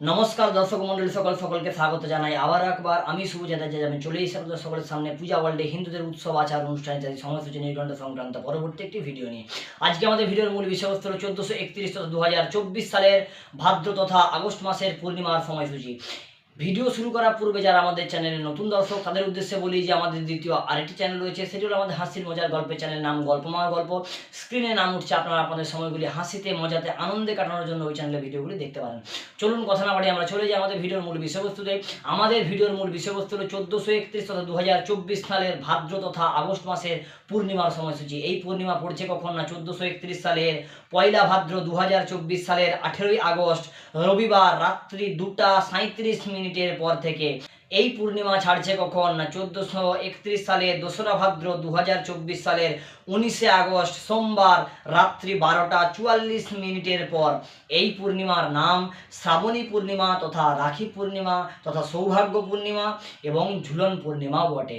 নমস্কার দর্শক মন্ডলী, সকল সকলকে স্বাগত জানাই। আবার একবার আমি শুভ যে আমি চলে এসে আপনাদের সকলের সামনে। পূজা ওয়ার্ল্ডে হিন্দুদের উৎসব, আচার, অনুষ্ঠান ইত্যাদি সময়সূচি নির্গণ্ড সংক্রান্ত পরবর্তী একটি ভিডিও নিয়ে। আজকে আমাদের ভিডিওর মূল বিষয়বস্তু হল চোদ্দোশো একত্রিশ তথা দু হাজার চব্বিশ সালের ভাদ্র তথা আগস্ট মাসের পূর্ণিমার সময়সূচি। ভিডিও শুরু করার পূর্বে যারা আমাদের চ্যানেলে নতুন দর্শক, তাদের উদ্দেশ্যে বলি যে আমাদের দ্বিতীয় আরেকটি চ্যানেল রয়েছে, সেটি হলো আমাদের হাসির মজার গল্পের চ্যানেল নাম গল্প গল্পময় গল্প। স্ক্রিনে নাম উঠছে, আপনারা আপনাদের সময়গুলি হাসিতে, মজাতে, আনন্দে কাটানোর জন্য ওই চ্যানেলের ভিডিওগুলি দেখতে পারেন। চলুন কথা না বাড়ি আমরা চলে যাই আমাদের ভিডিওর মূল বিষয়বস্তুতে। আমাদের ভিডিওর মূল বিষয়বস্তু হলো চোদ্দোশো একত্রিশ তথা দু হাজার চব্বিশ সালের ভাদ্র তথা আগস্ট মাসের পূর্ণিমার সময়সূচি। এই পূর্ণিমা পড়ছে কখন না? চোদ্দোশো একত্রিশ সালের পয়লা ভাদ্র দু হাজার চব্বিশ সালের আঠেরোই আগস্ট, রবিবার, রাত্রি দুটা সাঁত্রিশ মিনিটের পর থেকে। এই পূর্ণিমা ছাড়ছে কখন? চোদ্দোশো একত্রিশ সালে দোসরা ভাদ্র দু হাজার চব্বিশ সালের উনিশে আগস্ট, সোমবার রাত্রি বারোটা চুয়াল্লিশ মিনিটের পর। এই পূর্ণিমার নাম শ্রাবণী পূর্ণিমা তথা রাখি পূর্ণিমা তথা সৌভাগ্য পূর্ণিমা এবং ঝুলন পূর্ণিমা বটে।